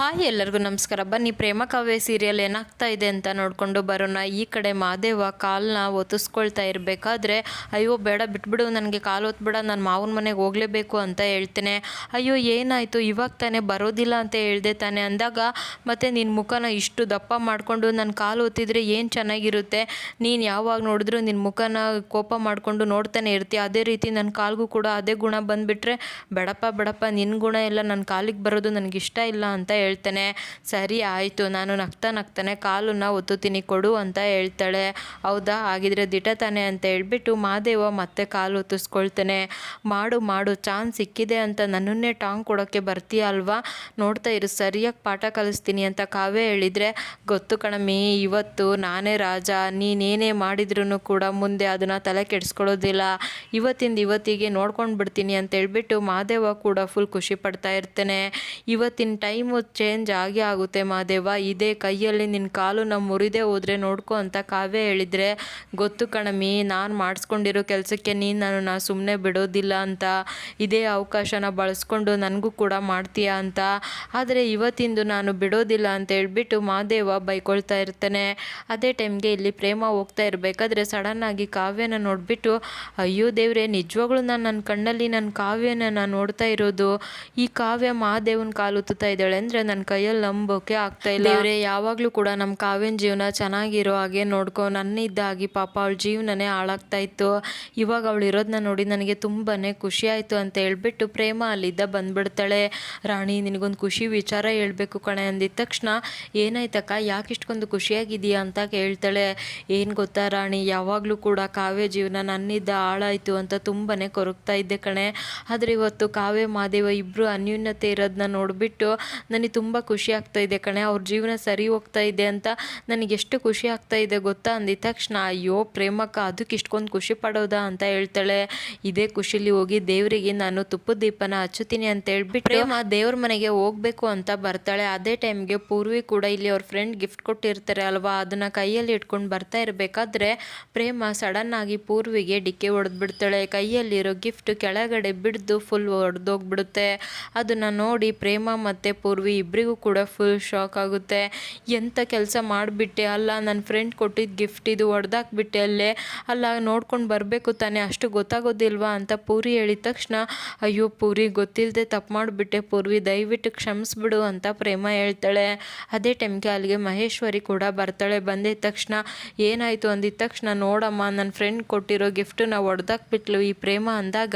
Hi ಎಲ್ಲರಿಗೂ ನಮಸ್ಕಾರ. ಬನ್ನಿ, ಪ್ರೇಮ ಕಾವ್ಯ ಸೀರಿಯಲ್ ಏನಾಗ್ತಾ ಇದೆ ಅಂತ ನೋಡಿಕೊಂಡು ಬರೋಣ. ಈ ಕಡೆ ಮಾದೇವ ಕಾಲನ್ನ ಒತ್ತಿಸ್ಕೊಳ್ತಾ ಇರಬೇಕಾದ್ರೆ, ಅಯ್ಯೋ, ಬೇಡ, ಬಿಟ್ಬಿಡು, ನನಗೆ ಕಾಲು ಒತ್ಬಿಡ, ನಾನು ಮಾವನ ಮನೆಗೆ ಹೋಗಲೇಬೇಕು ಅಂತ ಹೇಳ್ತೇನೆ. ಅಯ್ಯೋ, ಏನಾಯಿತು? ಇವಾಗ ತಾನೇ ಬರೋದಿಲ್ಲ ಅಂತ ಹೇಳ್ದೆ ತಾನೆ. ಅಂದಾಗ, ಮತ್ತೆ ನಿನ್ನ ಮುಖನ ಇಷ್ಟು ದಪ್ಪ ಮಾಡಿಕೊಂಡು ನನ್ನ ಕಾಲು ಒತ್ತಿದ್ರೆ ಏನು ಚೆನ್ನಾಗಿರುತ್ತೆ? ನೀನು ಯಾವಾಗ ನೋಡಿದ್ರು ನಿನ್ನ ಮುಖನ ಕೋಪ ಮಾಡಿಕೊಂಡು ನೋಡ್ತಾನೆ ಇರ್ತೀಯ. ಅದೇ ರೀತಿ ನನ್ನ ಕಾಲ್ಗೂ ಕೂಡ ಅದೇ ಗುಣ ಬಂದುಬಿಟ್ರೆ, ಬೇಡಪ್ಪ ಬೇಡಪ್ಪ ನಿನ್ನ ಗುಣ ಎಲ್ಲ ನನ್ನ ಕಾಲಿಗೆ ಬರೋದು ನನಗೆ ಇಷ್ಟ ಇಲ್ಲ ಅಂತ ಹೇಳ್ತಾನೆ ಸರಿ ಆಯಿತು, ನಾನು ನಗ್ತಾ ನಗ್ತಾನೆ, ಕಾಲನ್ನು ಒತ್ತುತ್ತೀನಿ ಕೊಡು ಅಂತ ಹೇಳ್ತಾಳೆ. ಹೌದಾ? ಹಾಗಿದ್ರೆ ದಿಟತಾನೆ ಅಂತ ಹೇಳ್ಬಿಟ್ಟು ಮಾದೇವ ಮತ್ತೆ ಕಾಲು ಒತ್ತಿಸ್ಕೊಳ್ತಾನೆ. ಮಾಡು ಮಾಡು, ಚಾನ್ಸ್ ಸಿಕ್ಕಿದೆ ಅಂತ ನನ್ನನ್ನೇ ಟಾಂಗ್ ಕೊಡೋಕ್ಕೆ ಬರ್ತೀಯ ಅಲ್ವಾ? ನೋಡ್ತಾ ಇರು, ಸರಿಯಾಗಿ ಪಾಠ ಕಲಿಸ್ತೀನಿ ಅಂತ ಕಾವೇ ಹೇಳಿದರೆ, ಗೊತ್ತು ಕಣಮಿ ಇವತ್ತು ನಾನೇ ರಾಜ, ನೀನೇನೇ ಮಾಡಿದ್ರೂ ಕೂಡ ಮುಂದೆ ಅದನ್ನು ತಲೆ ಕೆಡಿಸ್ಕೊಳ್ಳೋದಿಲ್ಲ. ಇವತ್ತಿಂದ ಇವತ್ತಿಗೆ ನೋಡ್ಕೊಂಡು ಬಿಡ್ತೀನಿ ಅಂತ ಹೇಳ್ಬಿಟ್ಟು ಮಾದೇವ ಕೂಡ ಫುಲ್ ಖುಷಿ ಪಡ್ತಾ ಇರ್ತೇನೆ. ಇವತ್ತಿನ ಟೈಮು ಚೇಂಜ್ ಆಗೇ ಆಗುತ್ತೆ ಮಾದೇವ. ಇದೇ ಕೈಯಲ್ಲಿ ನಿನ್ನ ಕಾಲು ನಮ್ಮ ಮುರಿದೇ ಹೋದರೆ ನೋಡ್ಕೊ ಅಂತ ಕಾವ್ಯ ಹೇಳಿದರೆ, ಗೊತ್ತು ಕಣಮಿ ನಾನು ಮಾಡಿಸ್ಕೊಂಡಿರೋ ಕೆಲಸಕ್ಕೆ ನೀನು ನಾನು ನಾ ಸುಮ್ಮನೆ ಬಿಡೋದಿಲ್ಲ ಅಂತ. ಇದೇ ಅವಕಾಶನ ಬಳಸ್ಕೊಂಡು ನನಗೂ ಕೂಡ ಮಾಡ್ತೀಯಾ ಅಂತ. ಆದರೆ ಇವತ್ತಿಂದು ನಾನು ಬಿಡೋದಿಲ್ಲ ಅಂತ ಹೇಳ್ಬಿಟ್ಟು ಮಾದೇವ ಬೈಕೊಳ್ತಾ ಇರ್ತಾನೆ. ಅದೇ ಟೈಮ್ಗೆ ಇಲ್ಲಿ ಪ್ರೇಮ ಹೋಗ್ತಾ ಇರಬೇಕಾದ್ರೆ ಸಡನ್ನಾಗಿ ಕಾವ್ಯನ ನೋಡಿಬಿಟ್ಟು, ಅಯ್ಯೋ ದೇವ್ರೆ, ನಿಜವಾಗ್ಲೂ ನಾನು ನನ್ನ ಕಣ್ಣಲ್ಲಿ ನನ್ನ ಕಾವ್ಯನ ನಾನು ನೋಡ್ತಾ ಇರೋದು. ಈ ಕಾವ್ಯ ಮಹಾದೇವನ ಕಾಲು ಉತ್ತುತ್ತಾ ಇದ್ದಾಳೆ ಅಂದರೆ ನನ್ನ ಕೈಯಲ್ಲಿ ನಂಬೋಕೆ ಆಗ್ತಾ ಇಲ್ಲ. ಇವ್ರೆ ಯಾವಾಗಲೂ ಕೂಡ ನಮ್ಮ ಕಾವ್ಯನ ಜೀವನ ಚೆನ್ನಾಗಿರೋ ಹಾಗೆ ನೋಡ್ಕೊ. ನನ್ನಿದ್ದಾಗಿ ಪಾಪ ಅವಳ ಜೀವನನೇ ಹಾಳಾಗ್ತಾ ಇತ್ತು. ಇವಾಗ ಅವಳು ಇರೋದನ್ನ ನೋಡಿ ನನಗೆ ತುಂಬಾ ಖುಷಿ ಆಯಿತು ಅಂತ ಹೇಳ್ಬಿಟ್ಟು ಪ್ರೇಮ ಅಲ್ಲಿದ್ದ ಬಂದ್ಬಿಡ್ತಾಳೆ. ರಾಣಿ, ನಿನಗೊಂದು ಖುಷಿ ವಿಚಾರ ಹೇಳಬೇಕು ಕಣೆ ಅಂದಿದ ತಕ್ಷಣ ಏನಾಯ್ತಕ್ಕ, ಯಾಕೆ ಇಷ್ಟೊಂದು ಖುಷಿಯಾಗಿದೆಯಾ ಅಂತ ಕೇಳ್ತಾಳೆ. ಏನು ಗೊತ್ತಾ ರಾಣಿ, ಯಾವಾಗಲೂ ಕೂಡ ಕಾವ್ಯ ಜೀವನ ನನ್ನಿದ್ದ ಹಾಳಾಯಿತು ಅಂತ ತುಂಬಾ ಕೊರಗ್ತಾ ಇದ್ದೆ ಕಣೆ. ಆದರೆ ಇವತ್ತು ಕಾವ್ಯ ಮಾದೇವ ಇಬ್ಬರು ಅನ್ಯೂನ್ಯತೆ ಇರೋದನ್ನ ನೋಡಿಬಿಟ್ಟು ನನಗೆ ತುಂಬ ಖುಷಿ ಆಗ್ತಾ ಇದೆ ಕಣೆ. ಅವ್ರ ಜೀವನ ಸರಿ ಹೋಗ್ತಾ ಇದೆ ಅಂತ ನನಗೆ ಎಷ್ಟು ಖುಷಿ ಆಗ್ತಾ ಇದೆ ಗೊತ್ತಾ? ಅಂದಿದ ತಕ್ಷಣ ಅಯ್ಯೋ ಪ್ರೇಮಕ್ಕ ಅದಕ್ಕೆ ಇಷ್ಟೊಂದು ಖುಷಿ ಪಡೋದಾ? ಅಂತ ಹೇಳ್ತಾಳೆ. ಇದೇ ಖುಷಿಲಿ ಹೋಗಿ ದೇವರಿಗೆ ನಾನು ತುಪ್ಪದ ದೀಪನ ಹಚ್ಚುತ್ತೀನಿ ಅಂತ ಹೇಳ್ಬಿಟ್ಟು ಪ್ರೇಮ ದೇವ್ರ ಮನೆಗೆ ಹೋಗ್ಬೇಕು ಅಂತ ಬರ್ತಾಳೆ. ಅದೇ ಟೈಮ್ಗೆ ಪೂರ್ವಿ ಕೂಡ ಇಲ್ಲಿ ಅವ್ರ ಫ್ರೆಂಡ್ ಗಿಫ್ಟ್ ಕೊಟ್ಟಿರ್ತಾರೆ ಅಲ್ವಾ? ಅದನ್ನ ಕೈಯಲ್ಲಿ ಇಟ್ಕೊಂಡು ಬರ್ತಾ ಇರಬೇಕಾದ್ರೆ ಪ್ರೇಮ ಸಡನ್ ಆಗಿ ಪೂರ್ವಿಗೆ ಡಿಕ್ಕೆ ಹೊಡೆದ್ಬಿಡ್ತಾಳೆ. ಕೈಯಲ್ಲಿರೋ ಗಿಫ್ಟ್ ಕೆಳಗಡೆ ಬಿಡ್ದು ಫುಲ್ ಹೊಡೆದೋಗ್ಬಿಡುತ್ತೆ ಅದನ್ನ ನೋಡಿ ಪ್ರೇಮ ಮತ್ತೆ ಪೂರ್ವಿ ಇಬ್ಬರಿಗೂ ಕೂಡ ಫುಲ್ ಶಾಕ್ ಆಗುತ್ತೆ. ಎಂಥ ಕೆಲಸ ಮಾಡಿಬಿಟ್ಟೆ? ಅಲ್ಲ ನನ್ನ ಫ್ರೆಂಡ್ ಕೊಟ್ಟಿದ್ದ ಗಿಫ್ಟ್ ಇದು ಹೊಡೆದಾಕ್ಬಿಟ್ಟೆ ಅಲ್ಲೇ. ಅಲ್ಲ, ನೋಡ್ಕೊಂಡು ಬರಬೇಕು ತಾನೇ, ಅಷ್ಟು ಗೊತ್ತಾಗೋದಿಲ್ವಾ ಅಂತ ಪೂರಿ ಹೇಳಿದ ತಕ್ಷಣ, ಅಯ್ಯೋ, ಪೂರಿ ಗೊತ್ತಿಲ್ಲದೆ ತಪ್ಪು ಮಾಡಿಬಿಟ್ಟೆ, ಪೂರ್ವಿ ದಯವಿಟ್ಟು ಕ್ಷಮಿಸ್ಬಿಡು ಅಂತ ಪ್ರೇಮ ಹೇಳ್ತಾಳೆ. ಅದೇ ಟೈಮ್ಗೆ ಅಲ್ಲಿಗೆ ಮಹೇಶ್ವರಿ ಕೂಡ ಬರ್ತಾಳೆ. ಬಂದಿದ ತಕ್ಷಣ ಏನಾಯಿತು ಅಂದಿದ ತಕ್ಷಣ, ನೋಡಮ್ಮ ನನ್ನ ಫ್ರೆಂಡ್ ಕೊಟ್ಟಿರೋ ಗಿಫ್ಟನ್ನ ಹೊಡೆದಾಕ್ಬಿಟ್ಲು ಈ ಪ್ರೇಮ ಅಂದಾಗ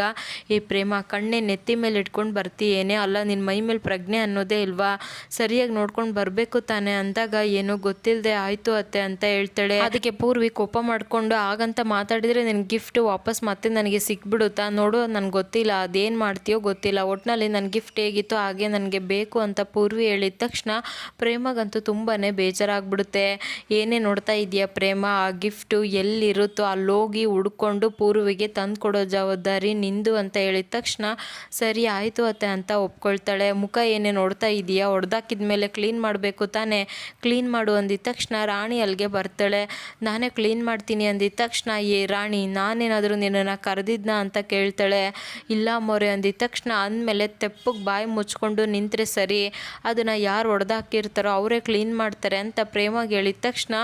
ಈ ಪ್ರೇಮ, ಕಣ್ಣೆ ನೆತ್ತಿ ಮೇಲೆ ಇಟ್ಕೊಂಡು ಬರ್ತೀಯೇನೆ? ಅಲ್ಲ ನಿನ್ನ ಮೈ ಮೇಲೆ ಪ್ರಜ್ಞೆ ಅನ್ನೋದೇ ಇಲ್ವಾ? ಸರಿಯಾಗಿ ನೋಡ್ಕೊಂಡು ಬರಬೇಕು ತಾನೆ ಅಂದಾಗ ಏನೋ ಗೊತ್ತಿಲ್ಲದೆ ಆಯಿತು ಅತ್ತೆ ಅಂತ ಹೇಳ್ತಾಳೆ. ಅದಕ್ಕೆ ಪೂರ್ವಿ ಕೋಪ ಮಾಡಿಕೊಂಡು ಹಾಗಂತ ಮಾತಾಡಿದರೆ ನಿನ್ನ ಗಿಫ್ಟ್ ವಾಪಸ್ ಮತ್ತೆ ನನಗೆ ಸಿಕ್ಬಿಡುತ್ತಾ? ನೋಡು, ನನಗೆ ಗೊತ್ತಿಲ್ಲ. ಅದೇನು ಮಾಡ್ತೀಯೋ ಗೊತ್ತಿಲ್ಲ. ಒಟ್ಟಿನಲ್ಲಿ ನನ್ನ ಗಿಫ್ಟ್ ಹೇಗಿತ್ತು ಹಾಗೆ ನನಗೆ ಬೇಕು ಅಂತ ಪೂರ್ವಿ ಹೇಳಿದ ತಕ್ಷಣ ಪ್ರೇಮಗಂತೂ ತುಂಬಾ ಬೇಜಾರಾಗ್ಬಿಡುತ್ತೆ. ಏನೇ ನೋಡ್ತಾ ಇದೆಯಾ ಪ್ರೇಮ? ಆ ಗಿಫ್ಟು ಎಲ್ಲಿರುತ್ತೋ ಅಲ್ಲೋಗಿ ಹುಡ್ಕೊಂಡು ಪೂರ್ವಿಗೆ ತಂದು ಕೊಡೋ ಜವಾಬ್ದಾರಿ ನಿಂದು ಅಂತ ಹೇಳಿದ ತಕ್ಷಣ, ಸರಿ, ಆಯಿತು ಅತ್ತೆ ಅಂತ ಒಪ್ಕೊಳ್ತಾಳೆ. ಮುಖ ಏನೇ ನೋಡ್ತಾ ಇದೆಯಾ? ಹೊಡೆದಾಕಿದ ಮೇಲೆ ಕ್ಲೀನ್ ಮಾಡಬೇಕು ತಾನೇ? ಕ್ಲೀನ್ ಮಾಡು ಅಂದಿದ ತಕ್ಷಣ ರಾಣಿ ಅಲ್ಲಿಗೆ ಬರ್ತಾಳೆ. ನಾನೇ ಕ್ಲೀನ್ ಮಾಡ್ತೀನಿ ಅಂದಿದ ತಕ್ಷಣ, ಏ ರಾಣಿ, ನಾನೇನಾದರೂ ನಿನ್ನನ್ನು ಕರೆದಿದ್ನ? ಅಂತ ಕೇಳ್ತಾಳೆ. ಇಲ್ಲ ಮೊರೆ ಅಂದಿದ ತಕ್ಷಣ ಅಂದಮೇಲೆ ತೆಪ್ಪಗೆ ಬಾಯಿ ಮುಚ್ಕೊಂಡು ನಿಂತರೆ ಸರಿ. ಅದನ್ನು ಯಾರು ಹೊಡೆದಾಕಿರ್ತಾರೋ ಅವರೇ ಕ್ಲೀನ್ ಮಾಡ್ತಾರೆ ಅಂತ ಪ್ರೇಮಗೆ ಹೇಳಿದ ತಕ್ಷಣ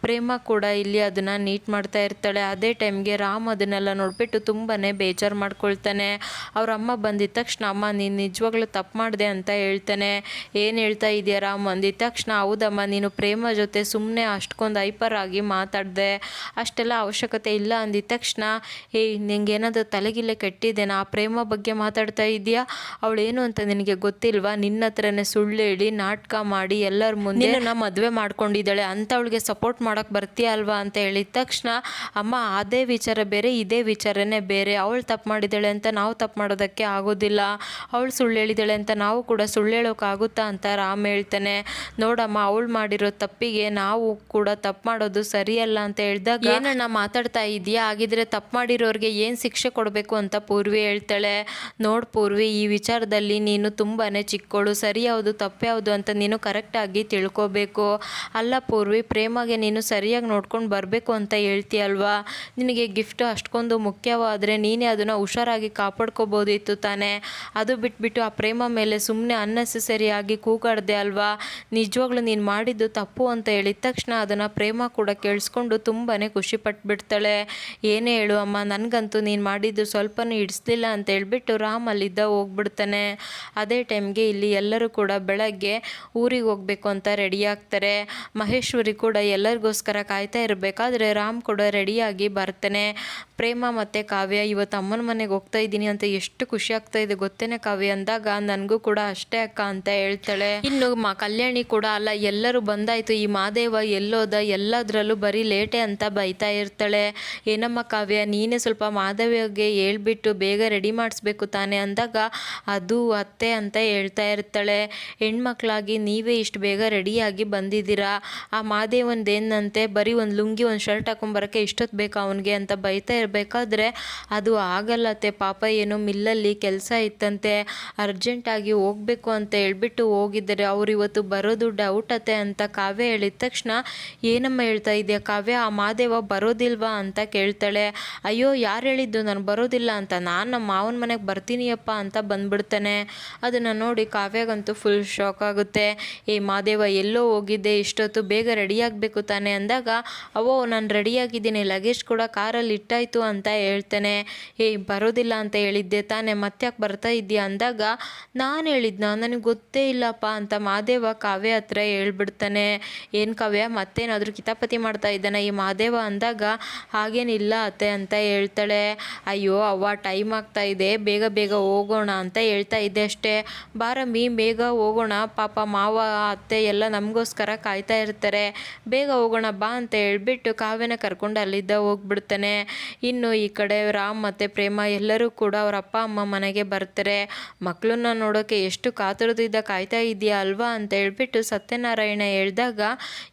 ಪ್ರೇಮ ಕೂಡ ಇಲ್ಲಿ ಅದನ್ನು ನೀಟ್ ಮಾಡ್ತಾ ಇರ್ತಾಳೆ. ಅದೇ ಟೈಮ್ಗೆ ರಾಮ್ ಅದನ್ನೆಲ್ಲ ನೋಡಿಬಿಟ್ಟು ತುಂಬಾ ಬೇಜಾರು ಮಾಡ್ಕೊಳ್ತಾನೆ. ಅವ್ರ ಅಮ್ಮ ಬಂದಿದ ತಕ್ಷಣ, ಅಮ್ಮ, ನೀನು ನಿಜವಾಗ್ಲೂ ತಪ್ಪು ಮಾಡಿದೆ ಅಂತ ಹೇಳ್ತಾನೆ. ಏನು ಹೇಳ್ತಾ ಇದೆಯಾ ರಾಮ್? ಅಂದಿದ ತಕ್ಷಣ ಹೌದಮ್ಮ ನೀನು ಪ್ರೇಮ ಜೊತೆ ಸುಮ್ಮನೆ ಅಷ್ಟೊಂದು ಹೈಪರ್ ಆಗಿ ಮಾತಾಡಿದೆ ಅಷ್ಟೆಲ್ಲ ಅವಶ್ಯಕತೆ ಇಲ್ಲ ಅಂದಿದ ತಕ್ಷಣ ಏಯ್ ನಿಂಗೇನಾದರೂ ತಲೆಗಿಲ್ಲ ಕೆಟ್ಟಿದ್ದೇನಾ? ಆ ಪ್ರೇಮ ಬಗ್ಗೆ ಮಾತಾಡ್ತಾ ಇದೆಯಾ? ಅವಳೇನು ಅಂತ ನಿನಗೆ ಗೊತ್ತಿಲ್ವಾ? ನಿನ್ನ ಹತ್ರನೇ ಸುಳ್ಳು ಹೇಳಿ ನಾಟಕ ಮಾಡಿ ಎಲ್ಲರ ಮುಂದೆ ನಿನ್ನ ಮದುವೆ ಮಾಡ್ಕೊಂಡಿದ್ದಾಳೆ ಅವಳಿಗೆ ಸಪೋರ್ಟ್ ಮಾಡೋಕ್ಕೆ ಬರ್ತೀಯ ಅಲ್ವಾ ಅಂತ ಹೇಳಿದ ತಕ್ಷಣ ಅಮ್ಮ ಅದೇ ವಿಚಾರ ಬೇರೆ ಇದೇ ವಿಚಾರನೇ ಬೇರೆ. ಅವಳು ತಪ್ಪು ಮಾಡಿದ್ದಾಳೆ ಅಂತ ನಾವು ತಪ್ಪು ಮಾಡೋದಕ್ಕೆ ಆಗೋದಿಲ್ಲ. ಅವಳು ಸುಳ್ಳು ಹೇಳಿದ್ದಾಳೆ ಅಂತ ನಾವು ಕೂಡ ಸುಳ್ಳು ಹೇಳೋಕ್ಕಾಗುತ್ತಾ ಅಂತ ರಾಮ್ ಹೇಳ್ತಾನೆ, ನೋಡಮ್ಮ, ಅವಳು ಮಾಡಿರೋ ತಪ್ಪಿಗೆ ನಾವು ಕೂಡ ತಪ್ಪು ಮಾಡೋದು ಸರಿಯಲ್ಲ ಅಂತ ಹೇಳಿದಾಗ, ಏನಣ್ಣ, ಮಾತಾಡ್ತಾ ಇದೆಯಾ ಹಾಗಿದ್ರೆ ತಪ್ಪು ಮಾಡಿರೋರಿಗೆ ಏನು ಶಿಕ್ಷೆ ಕೊಡಬೇಕು ಅಂತ ಪೂರ್ವಿ ಹೇಳ್ತಾಳೆ. ನೋಡು ಪೂರ್ವಿ, ಈ ವಿಚಾರದಲ್ಲಿ ನೀನು ತುಂಬಾ ಚಿಕ್ಕವಳು ಸರಿ ಯಾವುದು ತಪ್ಪು ಯಾವುದು ಅಂತ ನೀನು ಕರೆಕ್ಟಾಗಿ ತಿಳ್ಕೊಬೇಕು. ಅಲ್ಲ ಪೂರ್ವಿ, ಪ್ರೇಮಗೆ ನೀನು ಸರಿಯಾಗಿ ನೋಡ್ಕೊಂಡು ಬರಬೇಕು ಅಂತ ಹೇಳ್ತೀಯಲ್ವಾ? ನಿನಗೆ ಗಿಫ್ಟ್ ಅಷ್ಟೊಂದು ಮುಖ್ಯವಾದರೆ ನೀನೇ ಅದನ್ನು ಹುಷಾರಾಗಿ ಕಾಪಾಡ್ಕೋಬೋದಿತ್ತು ತಾನೇ. ಅದು ಬಿಟ್ಬಿಟ್ಟು ಆ ಪ್ರೇಮ ಮೇಲೆ ಸುಮ್ಮನೆ ಅನ್ನೆಸೆಸರಿಯಾಗಿ ಜೋರಾಗಿ ಕೂಗಾಡ್ದೆ ಅಲ್ವಾ? ನಿಜವಾಗ್ಲೂ ನೀನು ಮಾಡಿದ್ದು ತಪ್ಪು ಅಂತ ಹೇಳಿದ ತಕ್ಷಣ ಅದನ್ನು ಪ್ರೇಮ ಕೂಡ ಕೇಳಿಸ್ಕೊಂಡು ತುಂಬಾ ಖುಷಿ ಪಟ್ಬಿಡ್ತಾಳೆ. ಏನೇ ಹೇಳು ಅಮ್ಮ, ನನಗಂತೂ ನೀನು ಮಾಡಿದ್ದು ಸ್ವಲ್ಪನೂ ಹಿಡಿಸ್ಲಿಲ್ಲ ಅಂತ ಹೇಳಿಬಿಟ್ಟು ರಾಮ್ ಅಲ್ಲಿದ್ದ ಹೋಗ್ಬಿಡ್ತಾನೆ. ಅದೇ ಟೈಮ್ಗೆ ಇಲ್ಲಿ ಎಲ್ಲರೂ ಕೂಡ ಬೆಳಗ್ಗೆ ಊರಿಗೆ ಹೋಗಬೇಕು ಅಂತ ರೆಡಿ ಆಗ್ತಾರೆ. ಮಹೇಶ್ವರಿ ಕೂಡ ಎಲ್ಲರಿಗೋಸ್ಕರ ಕಾಯ್ತಾ ಇರಬೇಕಾದ್ರೆ ರಾಮ್ ಕೂಡ ರೆಡಿಯಾಗಿ ಬರ್ತಾನೆ. ಪ್ರೇಮ ಮತ್ತು ಕಾವ್ಯ, ಇವತ್ತು ಅಮ್ಮನ ಮನೆಗೆ ಹೋಗ್ತಾ ಇದ್ದೀನಿ ಅಂತ ಎಷ್ಟು ಖುಷಿ ಆಗ್ತಾ ಇದೆ ಗೊತ್ತೇನೆ ಕಾವ್ಯ? ಅಂದಾಗ ನನಗೂ ಕೂಡ ಅಷ್ಟೇ ಅಕ್ಕ ಅಂತ ಹೇಳ್ತಾಳೆ. ಇನ್ನು ಮಾ ಕಲ್ಯಾಣಿ ಕೂಡ ಅಲ್ಲ, ಎಲ್ಲರೂ ಬಂದಾಯ್ತು. ಈ ಮಾದೇವ ಎಲ್ಲೋದ, ಎಲ್ಲದರಲ್ಲೂ ಬರೀ ಲೇಟೆ ಅಂತ ಬೈತಾ ಇರ್ತಾಳೆ. ಏನಮ್ಮ ಕಾವ್ಯ, ನೀನೇ ಸ್ವಲ್ಪ ಮಾದೇವಿಗೆ ಹೇಳ್ಬಿಟ್ಟು ಬೇಗ ರೆಡಿ ಮಾಡಿಸ್ಬೇಕು ತಾನೆ ಅಂದಾಗ ಅದು ಅತ್ತೆ ಅಂತ ಹೇಳ್ತಾ ಇರ್ತಾಳೆ. ಹೆಣ್ಮಕ್ಳಾಗಿ ನೀವೇ ಇಷ್ಟು ಬೇಗ ರೆಡಿಯಾಗಿ ಬಂದಿದ್ದೀರಾ? ಆ ಮಾದೇವಂದೇನಂತೆ ಬರೀ ಒಂದು ಲುಂಗಿ, ಒಂದು ಶರ್ಟ್ ಹಾಕೊಂಬರೋಕ್ಕೆ ಇಷ್ಟೊತ್ತು ಬೇಕಾ ಅವನಿಗೆ ಅಂತ ಬೈತಾ ಇರಬೇಕಾದ್ರೆ ಅದು ಆಗಲ್ಲತ್ತೆ. ಪಾಪ ಏನೋ ಮಿಲ್ಲಲ್ಲಿ ಕೆಲಸ ಇತ್ತಂತೆ. ಅರ್ಜೆಂಟಾಗಿ ಹೋಗಬೇಕು ಅಂತ ಹೇಳ್ಬಿಟ್ಟು ಹೋಗಿದ್ದಾರೆ. ಅವ್ರು ಇವತ್ತು ಬರೋದು ಡೌಟ್ ಅತ್ತೆ ಅಂತ ಕಾವ್ಯ ಹೇಳಿದ ತಕ್ಷಣ ಏನಮ್ಮ ಹೇಳ್ತಾ ಇದೆಯಾ ಕಾವ್ಯ? ಆ ಮಾದೇವ ಬರೋದಿಲ್ವಾ ಅಂತ ಕೇಳ್ತಾಳೆ. ಅಯ್ಯೋ, ಯಾರು ಹೇಳಿದ್ದು? ನಾನು ಬರೋದಿಲ್ಲ ಅಂತ. ನಾನು ನಮ್ಮ ಮಾವನ ಮನೆಗೆ ಬರ್ತೀನಿಯಪ್ಪ ಅಂತ ಬಂದ್ಬಿಡ್ತಾನೆ. ಅದನ್ನು ನೋಡಿ ಕಾವ್ಯಗಂತೂ ಫುಲ್ ಶಾಕ್ ಆಗುತ್ತೆ. ಏ ಮಾದೇವ ಎಲ್ಲೋ ಹೋಗಿದ್ದೆ. ಇಷ್ಟೊತ್ತು ಬೇಗ ರೆಡಿಯಾಗಬೇಕು ತಾನೆ ಅಂದಾಗ, ಅವೋ, ನಾನು ರೆಡಿಯಾಗಿದ್ದೀನಿ ಲಗೇಜ್ ಕೂಡ ಕಾರಲ್ಲಿ ಇಟ್ಟಾಯ್ತು. ಅಂತ ಹೇಳ್ತೇನೆ. ಏ, ಬರೋದಿಲ್ಲ ಅಂತ ಹೇಳಿದ್ದೆ ತಾನೇ, ಮತ್ತ್ಯಾಕೆ ಬರ್ತಾ ಇದ್ದೀಯಾ ಅಂದಾಗ, ನಾನು ಹೇಳಿದ್ನ, ನನಗೆ ಗೊತ್ತೇ ಇಲ್ಲಪ್ಪ ಅಂತ ಮಾದೇವ ಕಾವ್ಯ ಹತ್ರ ಹೇಳ್ಬಿಡ್ತಾನೆ. ಏನು ಕಾವ್ಯ, ಮತ್ತೇನಾದರೂ ಕಿತಾಪತಿ ಮಾಡ್ತಾ ಇದ್ದಾನೆ ಈ ಮಾದೇವ ಅಂದಾಗ ಹಾಗೇನಿಲ್ಲ ಅತ್ತೆ ಅಂತ ಹೇಳ್ತಾಳೆ. ಅಯ್ಯೋ, ಅವ್ವ, ಟೈಮ್ ಆಗ್ತಾ ಇದೆ, ಬೇಗ ಬೇಗ ಹೋಗೋಣ ಅಂತ ಹೇಳ್ತಾ ಇದ್ದೆ ಅಷ್ಟೇ. ಬಾರಮ್ಮಿ, ಬೇಗ ಹೋಗೋಣ, ಪಾಪ ಮಾವ, ಅತ್ತೆ ಎಲ್ಲ ನಮಗೋಸ್ಕರ ಕಾಯ್ತಾ ಇರ್ತಾರೆ. ಬೇಗ ಹೋಗೋಣ ಬಾ ಅಂತ ಹೇಳ್ಬಿಟ್ಟು ಕಾವ್ಯನ ಕರ್ಕೊಂಡು ಅಲ್ಲಿದ್ದ ಹೋಗ್ಬಿಡ್ತಾನೆ. ಇನ್ನು ಈ ಕಡೆ ರಾಮ್ ಮತ್ತು ಪ್ರೇಮ ಎಲ್ಲರೂ ಕೂಡ ಅವ್ರ ಅಪ್ಪ, ಅಮ್ಮ ಮನೆಗೆ ಬರ್ತಾರೆ. ಮಕ್ಕಳನ್ನ ನೋಡೋಕ್ಕೆ ಎಷ್ಟು ಕಾತುರದಿಂದ ಕಾಯ್ತಾ ಇದೆಯಾ ಅಲ್ವಾ ಅಂತ ಹೇಳ್ಬಿಟ್ಟು ಸತ್ಯನಾರಾಯಣ ಹೇಳಿದಾಗ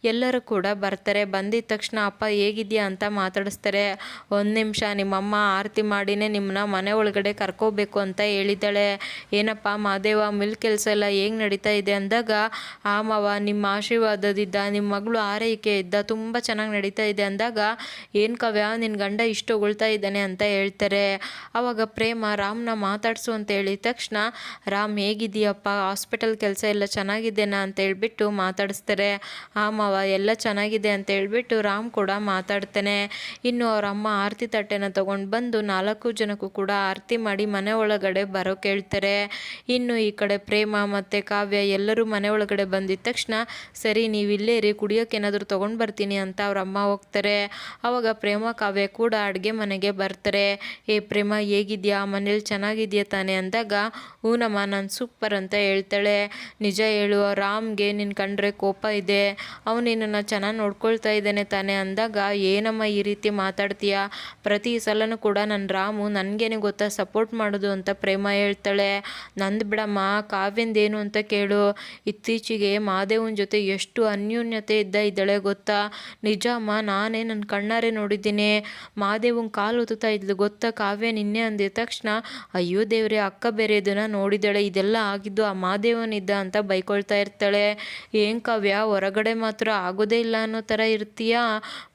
ಎಲ್ಲರೂ ಕೂಡ ಬರ್ತಾರೆ. ಬಂದಿದ ತಕ್ಷಣ ಅಪ್ಪ ಹೇಗಿದೆಯಾ ಅಂತ ಮಾತಾಡಿಸ್ತಾರೆ. ಒಂದು ನಿಮಿಷ ನಿಮ್ಮಮ್ಮ ಆರತಿ ಮಾಡಿನೇ ನಿಮ್ಮನ್ನ ಮನೆ ಒಳಗಡೆ ಕರ್ಕೋಬೇಕು ಅಂತ ಹೇಳಿದ್ದಾಳೆ. ಏನಪ್ಪ ಮಾದೇವ ಮಿಲ್ ಕೆಲಸ ಎಲ್ಲ ಹೇಗೆ ನಡೀತಾ ಇದೆ ಅಂದಾಗ, ಆ ಮಾವ ನಿಮ್ಮ ಆಶೀರ್ವಾದದಿದ್ದ ನಿಮ್ಮ ಮಗಳು ಆರೈಕೆ ಇದ್ದ ತುಂಬ ಚೆನ್ನಾಗಿ ನಡೀತಾ ಇದೆ ಅಂದಾಗ, ಏನು ಕವ್ಯ ನಿನ್ನ ಗಂಡ ಇಷ್ಟು ಹೊಗಳ್ತಾ ಇದ್ದಾನೆ ಅಂತ ಹೇಳ್ತಾರೆ. ಆವಾಗ ಪ್ರೇಮ, ರಾಮ್ನ ಮಾತಾಡಿಸು ಅಂತ ಹೇಳಿದ ತಕ್ಷಣ, ರಾಮ್ ಹೇಗಿದೆಯಪ್ಪ ಹಾಸ್ಪಿಟಲ್ ಕೆಲಸ ಎಲ್ಲ ಚೆನ್ನಾಗಿದೆನಾ ಅಂತ ಹೇಳ್ಬಿಟ್ಟು ಮಾತಾಡಿಸ್ತಾರೆ. ಆ, ಮಾವ, ಎಲ್ಲ ಚೆನ್ನಾಗಿದೆ ಅಂತ ಹೇಳ್ಬಿಟ್ಟು ರಾಮ್ ಕೂಡ ಮಾತಾಡ್ತಾನೆ. ಇನ್ನು ಅವ್ರ ಅಮ್ಮ ಆರತಿ ತಟ್ಟೆನ ತೊಗೊಂಡು ಬಂದು ನಾಲ್ಕು ಜನಕ್ಕೂ ಕೂಡ ಆರತಿ ಮಾಡಿ ಮನೆ ಒಳಗಡೆ ಬರೋ ಕೇಳ್ತಾರೆ. ಇನ್ನು ಈ ಕಡೆ ಪ್ರೇಮ ಮತ್ತು ಕಾವ್ಯ ಎಲ್ಲರೂ ಮನೆ ಒಳಗಡೆ ಬಂದಿದ ತಕ್ಷಣ, ಸರಿ, ನೀವು ಇಲ್ಲೇ ರೀ ಕುಡಿಯೋಕೆ ಏನಾದರೂ ತೊಗೊಂಡು ಬರ್ತೀನಿ ಅಂತ ಅವ್ರ ಅಮ್ಮ ಹೋಗ್ತಾರೆ. ಆವಾಗ ಪ್ರೇಮ, ಕಾವ್ಯ ಕೂಡ ಅಡುಗೆ ಮನೆಗೆ ಬರ್ತಾರೆ. ಏ ಪ್ರೇಮ, ಹೇಗಿದ್ಯಾ? ಮನೇಲಿ ಚೆನ್ನಾಗಿದೆಯಾ ತಾನೆ? ಅಂದಾಗ ಹೂನಮ್ಮ ನಾನು ಸೂಪರ್ ಅಂತ ಹೇಳ್ತಾಳೆ. ನಿಜ ಹೇಳು, ರಾಮ್ಗೆ ನಿನ್ನ ಕಂಡ್ರೆ ಕೋಪ ಇದೆ. ಅವನು ನಿನ್ನನ್ನು ಚೆನ್ನಾಗಿ ನೋಡ್ಕೊಳ್ತಾ ಇದ್ದಾನೆ ತಾನೆ? ಅಂದಾಗ, ಏನಮ್ಮ ಈ ರೀತಿ ಮಾತಾಡ್ತೀಯಾ? ಪ್ರತಿ ಸಲನೂ ಕೂಡ ನನ್ನ ರಾಮು ನನಗೇನೆ ಗೊತ್ತಾ ಸಪೋರ್ಟ್ ಮಾಡೋದು? ಅಂತ ಪ್ರೇಮ ಹೇಳ್ತಾಳೆ. ನಂದು ಬಿಡಮ್ಮ, ಕಾವ್ಯಂದೇನು ಅಂತ ಕೇಳು. ಇತ್ತೀಚೆಗೆ ಮಾದೇವನ ಜೊತೆ ಎಷ್ಟು ಅನ್ಯೂನ್ಯತೆ ಇದ್ದ ಇದ್ದಾಳೆ ಗೊತ್ತಾ? ನಿಜ ಅಮ್ಮ ನಾನೇ ನನ್ನ ಕಣ್ಣಾರೆ ನೋಡಿದ್ದೀನಿ. ಮಾದೇವನ್ ಕಾಲು ಒತ್ತುತ್ತಾ ಇದ್ಲು. ಗೊತ್ತಾ ಕಾವ್ಯ ನಿನ್ನೆ ಅಂದಿದ ತಕ್ಷಣ, ಅಯ್ಯೋ ದೇವ್ರೆ, ಅಕ್ಕ ಬೇರೆ ಇದನ್ನು ಇದೆಲ್ಲ ಆಗಿದ್ದು ಆ ಮಾದೇವನಿದ್ದ ಅಂತ ಬೈಕೊಳ್ತಾ ಇರ್ತಾಳೆ. ಏನು ಕಾವ್ಯ, ಹೊರಗಡೆ ಮಾತ್ರ ಆಗೋದೇ ಇಲ್ಲ ಅನ್ನೋ ಥರ ಇರ್ತೀಯಾ?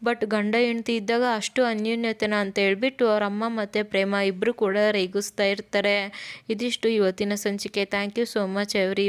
ಬಟ್ ಗಂಡ ಹೆಂಡತಿ ಇದ್ದಾಗ ಅಷ್ಟು ಅನ್ಯೂನ್ಯತೆನ ಅಂತ ಹೇಳ್ಬಿಟ್ಟು ಅವ್ರ ಅಮ್ಮ ಮತ್ತು ಪ್ರೇಮ ಇಬ್ಬರು ಕೂಡ ರೇಗಿಸ್ತಾ ಇರ್ತಾರೆ. ಇದಿಷ್ಟು ಇವತ್ತಿನ ಸಂಚಿಕೆ. Thank you so much every